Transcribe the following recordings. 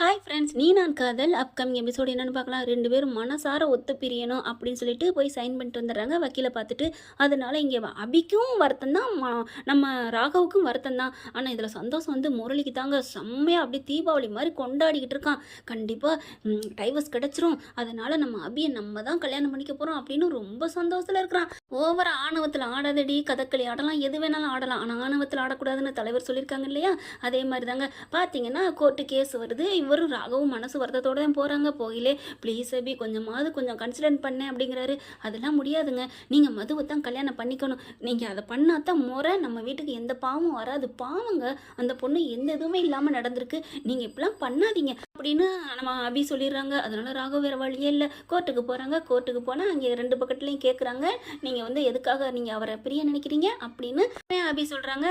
Hi friends நீ நான் காதல். அப்கமிங் எபிசோடு என்னென்னு பார்க்கலாம். ரெண்டு பேரும் மனசார ஒத்து பிரியணும் அப்படின்னு சொல்லிட்டு போய் சைன் பண்ணிட்டு வந்துடுறாங்க. வக்கீலை பார்த்துட்டு அதனால இங்கே அபிக்கும் வருத்தம் தான். நம்ம ராகவுக்கும் வருத்தம் தான். ஆனால் இதில் சந்தோஷம் வந்து முரளிக்கு தாங்க. செம்மையாக அப்படியே தீபாவளி மாதிரி கொண்டாடிக்கிட்டு இருக்கான். கண்டிப்பாக டைவர்ஸ் கிடச்சிரும். அதனால் நம்ம அபியை நம்ம தான் கல்யாணம் பண்ணிக்க போகிறோம் அப்படின்னு ரொம்ப சந்தோஷத்தில் இருக்கிறான். ஓவர ஆணவத்தில் ஆடாதடி. கதக்களி ஆடலாம். எது வேணாலும் ஆடலாம். ஆனால் ஆணவத்தில் ஆடக்கூடாதுன்னு தலைவர் சொல்லியிருக்காங்க இல்லையா? அதே மாதிரி தாங்க. பார்த்தீங்கன்னா கோர்ட்டு கேஸ் வருது. இவரும் ராகவும் மனசு வருத்தத்தோட தான் போகிறாங்க போகிலே ப்ளீஸ் அபி கொஞ்சமாவது கொஞ்சம் கன்சிடர் பண்ணேன் அப்படிங்கிறாரு. அதெல்லாம் முடியாதுங்க. நீங்கள் மதுவை தான் கல்யாணம் பண்ணிக்கணும். நீங்கள் அதை பண்ணால் தான் முறை. நம்ம வீட்டுக்கு எந்த பாவமும் வராது. பாவங்க அந்த பொண்ணு எந்த இதுவுமே இல்லாமல் நடந்திருக்கு. நீங்கள் இப்படிலாம் பண்ணாதீங்க. அப்படின்னு நம்ம அபி சொல்லிடுறாங்க. அதனால ராகவ் வேறு வழியே இல்லை. கோர்ட்டுக்கு போகிறாங்க கோர்ட்டுக்கு போனால் அங்கே ரெண்டு பக்கத்துலையும் கேட்குறாங்க நீங்கள் வந்து எதுக்காக நீங்கள் அவரை பிரிய நினைக்கிறீங்க அப்படின்னு அபி சொல்கிறாங்க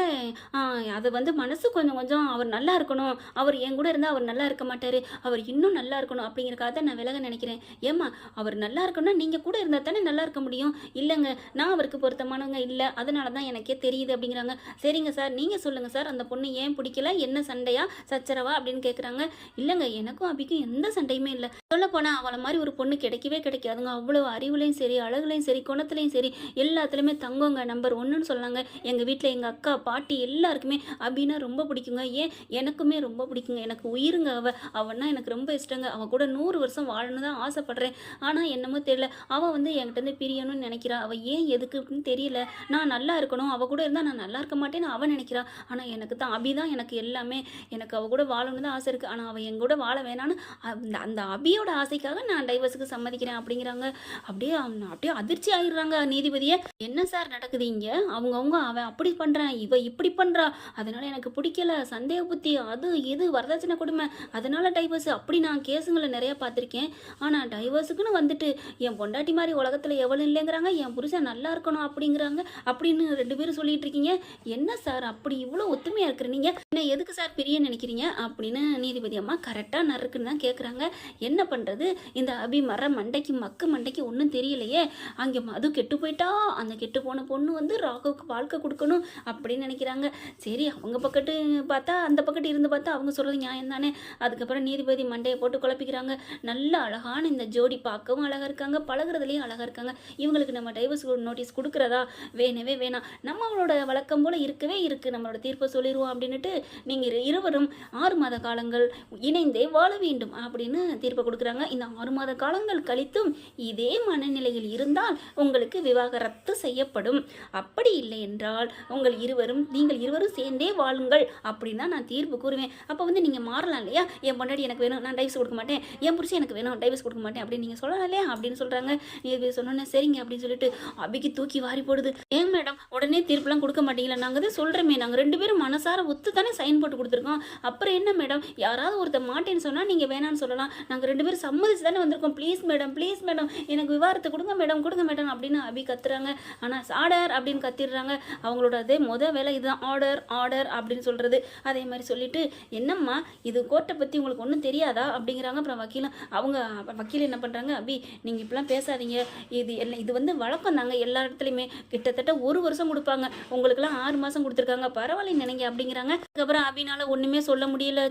அது வந்து மனசு கொஞ்சம் கொஞ்சம் அவர் நல்லா இருக்கணும். அவர் என் கூட இருந்தால் அவர் நல்லா இருக்க மாட்டார். அவர் இன்னும் நல்லா இருக்கணும் அப்படிங்கிறக்காக தான் நான் விலக நினைக்கிறேன். ஏம்மா அவர் நல்லா இருக்கணும்னா நீங்கள் கூட இருந்தால் தானே நல்லா இருக்க முடியும். இல்லைங்க நான் அவருக்கு பொருத்தமானவங்க இல்லை. அதனால தான் எனக்கே தெரியுது அப்படிங்கிறாங்க. சரிங்க சார் நீங்கள் சொல்லுங்கள் சார். அந்த பொண்ணு ஏன் பிடிக்கல? என்ன சண்டையா? சச்சரவா? அப்படின்னு கேட்குறாங்க இல்லைங்க எனக்கும் அபிக்கும் எந்த சண்டையுமே இல்லை. சொல்ல போனால் அவளை மாதிரி ஒரு பொண்ணு கிடைக்கவே கிடைக்காதுங்க. அவ்வளோ அறிவுலையும் சரி அழகுலையும் சரி குணத்துலையும் சரி எல்லாத்துலேயுமே தங்கங்க நம்பர் ஒன்றுன்னு சொன்னாங்க. எங்கள் வீட்டில் எங்கள் அக்கா பாட்டி எல்லாருக்குமே அபின்னா ரொம்ப பிடிக்குங்க. ஏன்? எனக்குமே ரொம்ப பிடிக்குங்க. எனக்கு உயிருங்க அவ. அவன்னா எனக்கு ரொம்ப இஷ்டங்க. அவ கூட நூறு வருஷம் வாழணும்னு தான் ஆசைப்படுறேன். ஆனால் என்னமோ தெரியல. அவள் வந்து என்கிட்ட இருந்து பிரியணும்னு நினைக்கிறா. அவள் ஏன் எதுக்குன்னு தெரியல. நான் நல்லா இருக்கணும். அவள் கூட இருந்தால் நான் நல்லா இருக்க மாட்டேன்னு அவள் நினைக்கிறா. ஆனால் எனக்கு தான் அபி தான் எனக்கு எல்லாமே. எனக்கு அவள் கூட வாழணும்னு தான் ஆசை இருக்குது ஆனால் அவள் என் கூட வாழ வேணான்னு அந்த அந்த அபியோட ஆசைக்காக நான் டைவர்ஸுக்கு சம்மதிக்கிறேன் அப்படிங்கிறாங்க. அப்படியே அப்படியே அதிர்ச்சி ஆயிடுறாங்க நீதிபதியை. என்ன சார் நடக்குது இங்கே அவங்கவுங்க அவன் அப்படி பண்ணுறான் இவ இப்படி பண்ணுறா அதனால் எனக்கு பிடிக்கல சந்தேக புத்தி அது இது வரதட்சணை கொடுமை. அதனால் டைவர்ஸ் அப்படி நான் கேஸுங்களை நிறையா பார்த்துருக்கேன். ஆனால் டைவர்ஸுக்குன்னு வந்துட்டு என் பொண்டாட்டி மாதிரி உலகத்தில் எவ்வளோ இல்லைங்கிறாங்க என் புருஷன் நல்லா இருக்கணும் அப்படிங்கிறாங்க அப்படின்னு ரெண்டு பேரும் சொல்லிட்டு இருக்கீங்க. என்ன சார் அப்படி இவ்வளோ ஒத்துமையாக இருக்கிற நீங்கள் என்ன எதுக்கு சார் பிரிய நினைக்கிறீங்க? அப்படின்னு நீதிபதி அம்மா கரெக்டாக நறுக்குன்னு தான் கேட்குறாங்க என்ன பண்ணுறது இந்த அபி மர மண்டைக்கு மக்கு மண்டைக்கு ஒன்றும் தெரியலையே. அங்கே மது கெட்டு போயிட்டா? அந்த கெட்டு போன பொண்ணு வந்து ராகுவுக்கு வாழ்க்கை கொடுக்கணும் அப்படின்னு நினைக்கிறாங்க. சரி அவங்க பக்கத்து பார்த்தா அந்த பக்கத்து இருந்து பார்த்தா அவங்க சொல்கிறது நியாயம் தானே. அதுக்கப்புறம் நீதிபதி மண்டையை போட்டு குழப்பிக்கிறாங்க. நல்ல அழகான இந்த ஜோடி பார்க்கவும் அழகாக இருக்காங்க. பழகுறதுலேயும் அழகாக இருக்காங்க. இவங்களுக்கு நம்ம டைவர்ஸ் நோட்டீஸ் கொடுக்குறதா? வேணவே வேணாம். நம்மளோட வழக்கம் போல் இருக்கவே இருக்குது நம்மளோட தீர்ப்பை சொல்லிடுவோம் அப்படின்ட்டு நீங்கள் இருவரும் ஆறு மாத காலங்கள் இணைந்தே வாழ வேண்டும் அப்படின்னு தீர்ப்பை கொடுக்குறாங்க. இந்த ஆறு மாத காலங்கள் கழித்தும் இதே மனநிலையில் இருந்தால் உங்களுக்கு விவாகரத்து செய்யப்படும். அப்படி இல்லை என்றால் உங்கள் இருவரும் நீங்கள் இருவரும் சேர்ந்தே வாழுங்கள் அப்படின்னு தான் நான் தீர்ப்பு கூறுவேன். அப்போ வந்து நீங்கள் மாறலாம் இல்லையா? என் பொண்டாடி எனக்கு வேணும் நான் டைவர்ஸ் கொடுக்க மாட்டேன். என் புருஷன் எனக்கு வேணும் டைவர்ஸ் கொடுக்க மாட்டேன் அப்படின்னு நீங்கள் சொல்லலாம் இல்லையா? அப்படின்னு சொல்கிறாங்க நீதிபதி சொன்னோன்னே சரிங்க அப்படின்னு சொல்லிட்டு அபிக்கு தூக்கி வாரி போடுது. ஏன் மேடம் உடனே தீர்ப்புலாம் கொடுக்க மாட்டீங்களா? நாங்கள் தான் சொல்கிறோமே நாங்கள் ரெண்டு பேரும் மனசார ஒத்து தானே சைன் போட்டு கொடுத்துருக்கோம். அப்புறம் என்ன மேடம் யாராவது ஒருத்தர் இல்லைன்னு சொன்னால் நீங்கள் வேணான்னு சொல்லலாம். நாங்கள் ரெண்டு பேரும் சம்மதிச்சு தானே வந்திருக்கோம். ப்ளீஸ் மேடம் ப்ளீஸ் மேடம் எனக்கு விவாரத்தை கொடுங்க மேடம் கொடுங்க மேடம் அப்படின்னு அபி கத்துறாங்க. ஆனால் ஆர்டர் அப்படின்னு கத்திடுறாங்க. அவங்களோட அதே மொதல் வேலை இதுதான். ஆர்டர் ஆர்டர் அப்படின்னு சொல்கிறது அதே மாதிரி சொல்லிட்டு என்னம்மா இது கோர்ட்டை பற்றி உங்களுக்கு ஒன்றும் தெரியாதா? அப்படிங்கிறாங்க. அப்புறம் வக்கீலும் அவங்க வக்கீல் என்ன பண்ணுறாங்க அபி நீங்கள் இப்படிலாம் பேசாதீங்க. இது எல்லாம் இது வந்து வழக்கம் தாங்க. எல்லா இடத்துலையுமே கிட்டத்தட்ட ஒரு வருஷம் கொடுப்பாங்க. உங்களுக்குலாம் ஆறு மாதம் கொடுத்துருக்காங்க. பரவாயில்ல நினைங்க. அப்படிங்கிறாங்க. அதுக்கப்புறம் அபினால் ஒன்றுமே சொல்ல முடியல.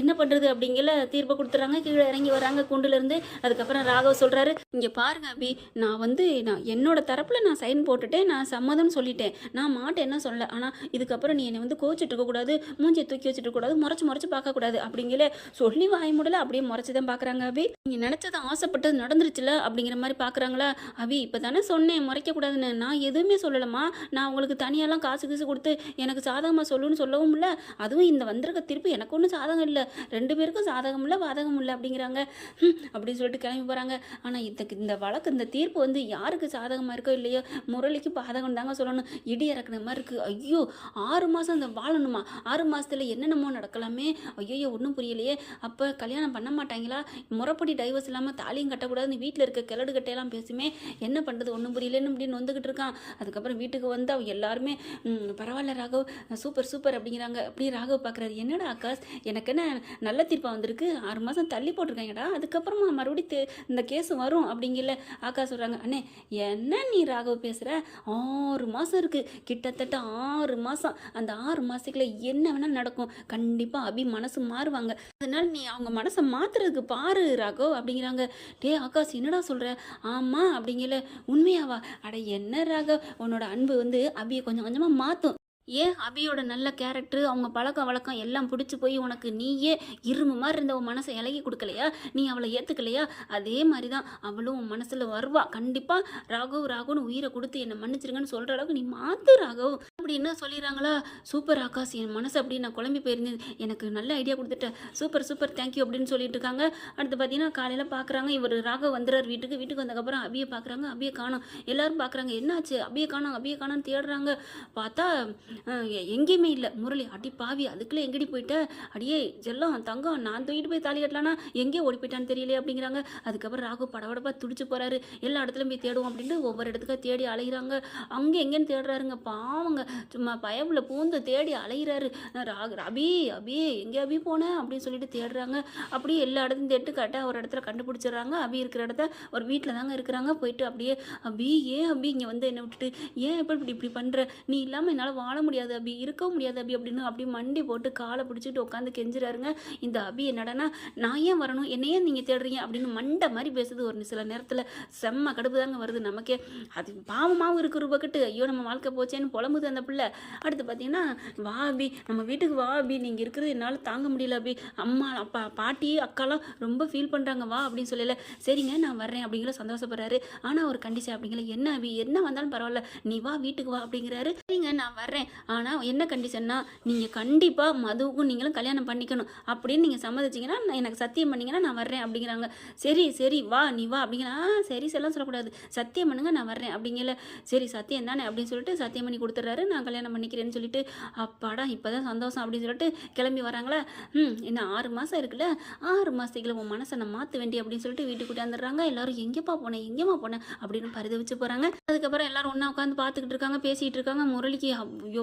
என்ன பண்ணுறது அப்படிங்கிற தீர்ப்பை கொடுத்துறாங்க கீழே இறங்கி வராங்க குண்டுலேருந்து அதுக்கப்புறம் ராகவ் சொல்கிறாரு இங்கே பாருங்க அபி நான் வந்து நான் என்னோட தரப்பில் நான் சைன் போட்டுட்டேன் நான் சம்மதம்னு சொல்லிட்டேன். நான் மாட்டேன்னா சொல்ல? ஆனால் இதுக்கப்புறம் நீ என்னை வந்து கோச்சிட்டு இருக்கக்கூடாது மூஞ்சியை தூக்கி வச்சுட்டு இருக்கக்கூடாது முறைச்சு முறைச்சு பார்க்கக்கூடாது அப்படிங்கிற சொல்லி வாய் முடியல அப்படியே முறைச்சி தான் பார்க்குறாங்க அபி. நீங்கள் நினச்சது ஆசைப்பட்டது நடந்துருச்சுல? அப்படிங்கிற மாதிரி பார்க்குறாங்களா? அபி இப்போ தானே சொன்னேன் முறைக்கக்கூடாதுன்னு நான் எதுவுமே சொல்லலம்மா. நான் உங்களுக்கு தனியாலாம் காசு கீசு கொடுத்து எனக்கு சாதகமாக சொல்லுன்னு சொல்லவும் இல்லை. அதுவும் இந்த வந்திருக்க திருப்பி எனக்கு ஒன்றும் சாதகம் இல்லை. ரெண்டு பேருக்கும் சாதகம் இல்லை பாதகம் இல்லை அப்படிங்கிறாங்க. அப்படின்னு சொல்லிட்டு கிளம்பி போகிறாங்க ஆனால் இதுக்கு இந்த வழக்கு இந்த தீர்ப்பு வந்து யாருக்கு சாதகமாக இருக்கோ இல்லையோ முரளிக்கு பாதகம் தாங்க சொல்லணும். இடி இறக்குன மாதிரி இருக்குது ஐயோ ஆறு மாதம் அந்த வாழணுமா? ஆறு மாதத்தில் என்னென்னமோ நடக்கலாமே? ஐயோ ஒன்றும் புரியலையே. அப்போ கல்யாணம் பண்ண மாட்டாங்களா? முறைப்படி டைவர்ஸ் இல்லாமல் தாலியும் கட்டக்கூடாதுன்னு வீட்டில் இருக்க கிளடு கட்டையெல்லாம் பேசுமே. என்ன பண்ணுறது ஒன்றும் புரியலன்னு அப்படின்னு வந்துக்கிட்டு இருக்கான். அதுக்கப்புறம் வீட்டுக்கு வந்து அவ எல்லாருமே பரவாயில்ல ராகவ். சூப்பர் சூப்பர் அப்படிங்கிறாங்க. அப்படி ராகவ் பார்க்குறாரு என்னடா ஆகாஷ்? எனக்கு என்ன நல்ல தீர்ப்பாக வந்திருக்கு. ஆறு மாதம் தள்ளி போட்டிருக்காங்கடா. அதுக்கப்புறமா மறுபடியும் தே- இந்த கேஸ் வரும் அப்படிங்கல அக்கா சொல்கிறாங்க அண்ணே என்ன நீ ராகவ் பேசுகிற ஆறு மாதம் இருக்குது கிட்டத்தட்ட ஆறு மாதம் அந்த ஆறு மாதத்துக்குள்ள என்ன வேணால் நடக்கும். கண்டிப்பாக அபி மனசு மாறுவாங்க. அதனால் நீ அவங்க மனசை மாற்றுறதுக்கு பாரு ராகவ் அப்படிங்கிறாங்க. டே ஆகாஷ் என்னடா சொல்கிற ஆமாம் அப்படிங்கல. உண்மையாவா? அட என்ன ராகவ்? உன்னோட அன்பு வந்து அபியை கொஞ்சம் கொஞ்சமாக மாற்றும் ஏன் அபியோட நல்ல கேரக்டர் அவங்க பழக்க வழக்கம் எல்லாம் பிடிச்சி போய் உனக்கு நீயே இரும்பு மாதிரி இருந்த உன் மனசை இலகி கொடுக்கலையா? நீ அவளை ஏற்றுக்கலையா அதே மாதிரி தான் அவளும் உன் மனசில் வருவா. கண்டிப்பாக ராகவ் ராகவ்னு உயிரை கொடுத்து என்னை மன்னிச்சிருங்கன்னு சொல்கிற அளவுக்கு நீ மாற்று ராகவ். அப்படின்னு சொல்லிடுறாங்களா? சூப்பர் ஆகாஷ் என் மனசு அப்படி நான் குழம்பி போயிருந்தேன் எனக்கு நல்ல ஐடியா கொடுத்துட்டேன் சூப்பர் சூப்பர் தேங்க்யூ அப்படின்னு சொல்லிட்டு இருக்காங்க. அடுத்து பார்த்தீங்கன்னா காலையில் பார்க்குறாங்க இவர் ராகவ் வந்துடுறார் வீட்டுக்கு. வீட்டுக்கு வந்ததுக்கப்புறம் அபியை பார்க்குறாங்க அபியை காணோம். எல்லாரும் பார்க்குறாங்க என்னாச்சு? அபியை காணோம். அபியை காணோம்னு தேடுறாங்க. பார்த்தா எங்கேயுமே இல்லை. முரளி அடி பாவி அதுக்குள்ளே எங்கடி போயிட்ட? அடியே ஜெல்லம் தங்கம் நான் தூக்கிட்டு போய் தாலி கட்டலான்னா எங்கே ஓடி போயிட்டான்னு தெரியலையே அப்படிங்கிறாங்க. அதுக்கப்புறம் ராகு படபடப்பாக துடிச்சு போகிறாரு எல்லா இடத்துலையும் போய் தேடுவோம் அப்படின்ட்டு ஒவ்வொரு இடத்துக்காக தேடி அலைகிறாங்க அங்கே எங்கேன்னு தேடுறாருங்க பாவங்க. சும்மா பயவில் பூந்து தேடி அலைகிறாரு ராகு அபி அபி எங்கே அபி போனேன் அப்படின்னு சொல்லிட்டு தேடுறாங்க. அப்படியே எல்லா இடத்தையும் தேட்டு கரெக்டாக ஒரு இடத்துல கண்டுபிடிச்சிடுறாங்க. அபி இருக்கிற இடத்த ஒரு வீட்டில் தாங்க இருக்கிறாங்க. போயிட்டு அப்படியே அபி ஏன் அபி இங்கே வந்து என்னை விட்டுட்டு? ஏன் எப்படி இப்படி இப்படி பண்ணுற நீ இல்லாமல் என்னால் வாழ முடியாது அபி இருக்கவும் முடியாது அபி அப்படின்னு அப்படி மண்டி போட்டு காலை பிடிச்சிட்டு உட்காந்து கெஞ்சுறாருங்க. இந்த அபி என்னடனா நான் ஏன் வரணும்? என்னையே நீங்கள் தேடுறீங்க அப்படின்னு மண்டை மாதிரி பேசுது ஒரு சில நேரத்தில். செம்ம கடுப்பு தாங்க வருது நமக்கே. அது பாவமாகவும் இருக்கிற பக்கத்து ஐயோ நம்ம வாழ்க்கை போச்சேன்னு புலம்புது அந்த பிள்ளை. அடுத்து பார்த்தீங்கன்னா வா அபி நம்ம வீட்டுக்கு வா அபி. நீங்கள் இருக்கிறது என்னால் தாங்க முடியல அபி. அம்மா அப்பா பாட்டி அக்காலாம் ரொம்ப ஃபீல் பண்ணுறாங்க வா அப்படின்னு சொல்லல. சரிங்க நான் வர்றேன் அப்படிங்கிற சந்தோஷப்படுறாரு. ஆனால் ஒரு கண்டிஷன் அப்படிங்கிற என்ன அபி? என்ன வந்தாலும் பரவாயில்ல. நீ வா வீட்டுக்கு வா அப்படிங்கிறாரு. சரிங்க நான் வர்றேன். ஆனால் என்ன கண்டிஷன்னா நீங்கள் கண்டிப்பாக மதுவுக்கும் நீங்களும் கல்யாணம் பண்ணிக்கணும். அப்படின்னு நீங்கள் சம்மதிச்சிங்கன்னா நான் எனக்கு சத்தியம் பண்ணிங்கன்னா நான் வர்றேன் அப்படிங்கிறாங்க. சரி சரி வா நீ வா அப்படிங்கிற "ஆ, சரி செல்லாம் சொல்லக்கூடாது. சத்தியம் பண்ணுங்க நான் வர்றேன் அப்படிங்கல. சரி சத்தியம் தானே அப்படின்னு சொல்லிட்டு சத்தியம் பண்ணி கொடுத்துட்றாரு. நான் கல்யாணம் பண்ணிக்கிறேன்னு சொல்லிட்டு அப்பாடா இப்போ தான் சந்தோஷம் அப்படின்னு சொல்லிட்டு கிளம்பி வராங்களா ம் இன்னும் ஆறு மாதம் இருக்குல்ல. ஆறு மாதத்துக்குள்ள உன் மனசை நான் மாற்ற வேண்டி அப்படின்னு சொல்லிட்டு வீட்டுக்கு கூட்டியாந்துடுறாங்க எல்லாரும் எங்கேப்பா போனேன் எங்கேம்மா போனேன் அப்படின்னு பரிதவிச்சு போகிறாங்க அதுக்கப்புறம் எல்லாரும் ஒன்றா உட்காந்து பார்த்துக்கிட்டு இருக்காங்க பேசிகிட்டு இருக்காங்க. முரளிக்கு ஐயோ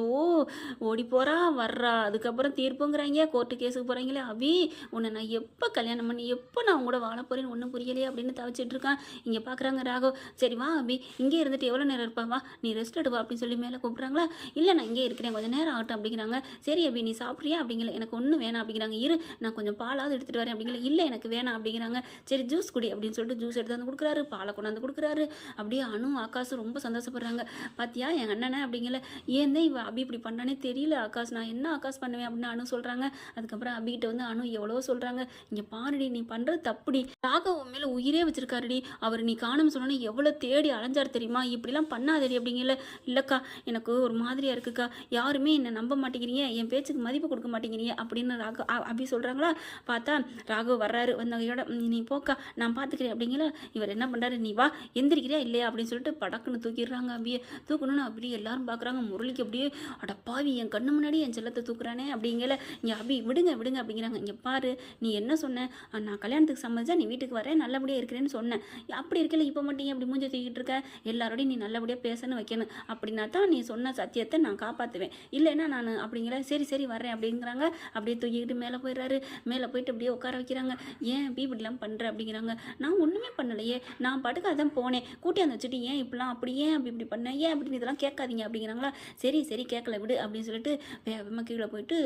ஓடி போகிறா வர்றா. அதுக்கப்புறம் தீர்ப்புங்கிறாங்க கோர்ட்டு கேஸுக்கு போகிறாங்களே அபி உன்னை நான் எப்போ கல்யாணம் பண்ணி எப்போ நான் உங்க கூட வாழ போகிறேன்னு ஒன்றும் புரியலையே அப்படின்னு தவிச்சிட்டு இருக்கான். இங்கே பார்க்குறாங்க ராகவ். சரி வா அபி. இங்கே இருந்துட்டு எவ்வளோ நேரம் இருப்பா? வா நீ ரெஸ்ட் எடுவா அப்படின்னு சொல்லி மேலே கூப்பிட்றாங்களா? இல்லை நான் இங்கே இருக்கிறேன். கொஞ்சம் நேரம் ஆகட்டும் அப்படிங்கிறாங்க. சரி அபி நீ சாப்பிட்றியா அப்படிங்கல. எனக்கு ஒன்றும் வேணாம் அப்படிங்கிறாங்க. இரு நான் கொஞ்சம் பாலாவது எடுத்துகிட்டு வரேன் அப்படிங்கல. இல்லை எனக்கு வேணாம் அப்படிங்கிறாங்க. சரி ஜூஸ் குடி அப்படின்னு சொல்லிட்டு ஜூஸ் எடுத்து வந்து கொடுக்குறாரு. பாலை கொண்டாந்து கொடுக்குறாரு. அப்படியே அணு ஆகாஷும் ரொம்ப சந்தோஷப்படுறாங்க. பார்த்தியா என் அண்ணனை அப்படிங்கல. ஏன் தான் இவ அபி இப்படி பண்ணானே தெரியல ஆகாஷ் நான் என்ன ஆகாஷ் பண்ணுவேன் அப்படின்னு அனு சொல்கிறாங்க அதுக்கப்புறம் அபிகிட்ட வந்து அனு எவ்வளவோ சொல்கிறாங்க இங்கே பாருடி நீ பண்ணுறது தப்புடி. ராகவ் உன் மேலே உயிரே வச்சிருக்காருடி. அவர் நீ காணும் சொன்னோன்னே எவ்வளோ தேடி அலைஞ்சார் தெரியுமா? இப்படிலாம் பண்ணாதடி அப்படிங்கல. இல்லைக்கா எனக்கு ஒரு மாதிரியாக இருக்குக்கா. யாருமே என்னை நம்ப மாட்டேங்கிறீங்க. என் பேச்சுக்கு மதிப்பு கொடுக்க மாட்டேங்கிறீங்க அப்படின்னு ராகவ் அப்படி அபி சொல்கிறாங்களா பார்த்தா ராகவ் வர்றாரு. வந்தவையோட நீ போக்கா நான் பார்த்துக்கிறேன் அப்படிங்கல. இவர் என்ன பண்ணுறாரு நீ வா எந்திரிக்கிறியா இல்லையா? அப்படின்னு சொல்லிட்டு படக்குன்னு தூக்கிடுறாங்க அப்படியே தூக்கணும்னு அப்படியே எல்லாரும் பார்க்குறாங்க முரளிக்கு அப்படியே அடப்பாவி என் கண்ணு முன்னாடி என் செல்லத்தை தூக்குறானே அப்படிங்கல. இங்கே அபி விடுங்க விடுங்க அப்படிங்கிறாங்க. இங்கே பாரு நீ என்ன சொன்ன? நான் கல்யாணத்துக்கு சம்மதிச்சா நீ வீட்டுக்கு வரேன் நல்லபடியாக இருக்கிறேன்னு சொன்னேன். அப்படி இருக்கல இப்போ மட்டும் ஏன் இப்படி மூஞ்சி தூக்கிட்டு இருக்க? எல்லாரோடையும் நீ நல்லபடியாக பேசணும் வைக்கணும். அப்படின்னா தான் நீ சொன்ன சத்தியத்தை நான் காப்பாற்றுவேன் இல்லைன்னா நான் அப்படிங்கிற சரி சரி வரேன் அப்படிங்கிறாங்க. அப்படியே தூக்கிக்கிட்டு மேலே போயிடுறாரு. மேலே போயிட்டு அப்படியே உட்கார வைக்கிறாங்க. ஏன் பி இப்படிலாம் பண்ணுற அப்படிங்கிறாங்க. நான் ஒன்றுமே பண்ணலையே. நான் பாட்டுக்கு அதான் போனேன். கூட்டியாந்து வச்சுட்டு ஏன் இப்படிலாம்? அப்படி ஏன் அப்படி இப்படி பண்ணேன் ஏன் அப்படின்னு இதெல்லாம் கேட்காதீங்க அப்படிங்கிறாங்களா? சரி சரி கேட்கல விடு அப்படின்னு சொல்லிட்டு வேகமாக கீழே போயிட்டு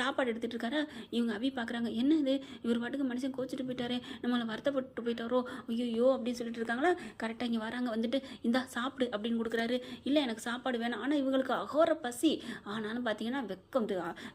சாப்பாடு எடுத்துகிட்டு இருக்காரா? இவங்க அபி பார்க்குறாங்க என்ன இது? இவர் பாட்டுக்கு மனுஷன் கோச்சிட்டு போயிட்டாரே நம்மளை வருத்தப்பட்டு போயிட்டாரோ? ஐயோ அப்படின்னு சொல்லிட்டு இருக்காங்களா? கரெக்டாக இங்கே வராங்க வந்துட்டு இந்தா சாப்பிடு அப்படின்னு கொடுக்குறாரு. இல்லை எனக்கு சாப்பாடு வேணாம். ஆனால் இவங்களுக்கு அகோர பசி. ஆனாலும் பார்த்தீங்கன்னா வெக்கம்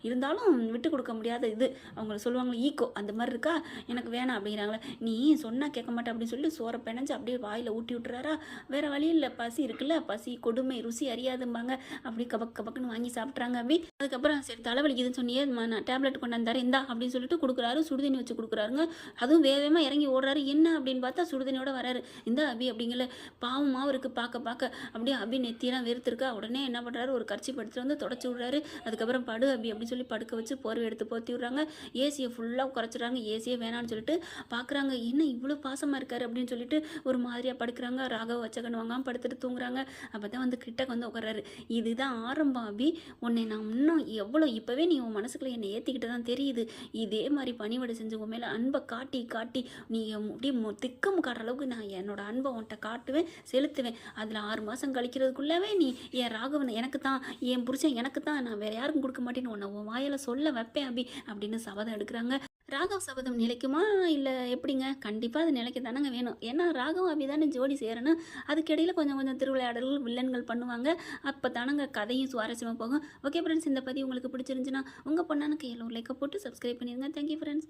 இருந்தாலும் விட்டு கொடுக்க முடியாத இது. அவங்க சொல்லுவாங்க ஈக்கோ அந்த மாதிரி இருக்கா? எனக்கு வேணாம் அப்படிங்கிறாங்களே. நீ சொன்னால் கேட்க மாட்டேன் அப்படின்னு சொல்லி சோறை பிணைஞ்சு அப்படியே வாயில் ஊட்டி விட்டுறாரா? வேறு வழி இல்லை பசி இருக்குல்ல பசி கொடுமை ருசி அறியாதும்பாங்க. அப்படி கபக் கபக்குன்னு வாங்கி சாப்பிட்றாங்க அப்படி. அதுக்கப்புறம் சரி தலைவலிக்குதுன்னு சொன்னியே ம- நான் டேப்லெட் கொண்டாந்தாரு இந்தா அப்படின்னு சொல்லிட்டு கொடுக்குறாரு சுடுதண்ணி வச்சு கொடுக்குறாருங்க. அதுவும் வேகமாக இறங்கி ஓடுறாரு. என்ன? அப்படின்னு பார்த்தா சுடுதண்ணியோட வராரு. இந்த அபி அப்படிங்கல. பாவமாகவும் இருக்குது பார்க்க பார்க்க அப்படியே அபி நெத்தியெல்லாம் வெறுத்துருக்கா. உடனே என்ன பண்ணுறாரு ஒரு கட்சி படுத்துட்டு வந்து தொடச்சி விட்றாரு. அதுக்கப்புறம் படு அபி அப்படின்னு சொல்லி படுக்க வச்சு போர்வை எடுத்து போத்தி விட்றாங்க. ஏசியை ஃபுல்லாக குறைச்சிடுறாங்க. ஏசியே வேணாம்னு சொல்லிட்டு பார்க்குறாங்க என்ன இவ்வளோ பாசமாக இருக்காரு? அப்படின்னு சொல்லிட்டு ஒரு மாதிரியாக படுக்கிறாங்க. ராகவ வச்ச வாங்காமல் படுத்துட்டு தூங்குறாங்க. அப்போ தான் வந்து கிட்டக்கு வந்து உட்கார்றாரு இதுதான் ஆரம்பம் வாழ்கிறம்பா அபி உன்னை நான் இன்னும் எவ்வளோ இப்போவே நீ உன் மனசுக்குள்ளே என்னை ஏற்றிக்கிட்டு தான் தெரியுது. இதே மாதிரி பணிவிடை செஞ்சு உன் மேலே அன்பை காட்டி காட்டி நீ அப்படியே மு- திக்கம் காட்டுற அளவுக்கு நான் என்னோட அன்பை உன்கிட்ட காட்டுவேன் செலுத்துவேன். அதில் ஆறு மாதம் கழிக்கிறதுக்குள்ளவே நீ என் ராகவன் எனக்கு தான் என் புருஷன் எனக்கு தான் நான் வேறு யாருக்கும் கொடுக்க மாட்டேன்னு உன்னை உன் வாயில் சொல்ல வைப்பேன் அபி அப்படின்னு சபதம் எடுக்கிறாங்க. ராகவ் சபதம் நிலைக்குமா? இல்லை எப்படிங்க? கண்டிப்பாக அது நிலைக்கு தானங்க வேணும். ஏன்னா ராகவ் அபி தானே ஜோடி சேரணும். அதுக்கிடையில் கொஞ்சம் கொஞ்சம் திருவிளையாடல்கள் வில்லன்கள் பண்ணுவாங்க. அப்போ தானங்க கதையும் சுவாரஸ்யமாக போகும். ஓகே ஃப்ரெண்ட்ஸ் இந்த பதிவு உங்களுக்கு பிடிச்சிருந்துச்சுன்னா உங்கள் பொண்ணானுக்கு எல்லோரும் லைக்கை போட்டு சப்ஸ்கிரைப் பண்ணிடுங்க. Thank you friends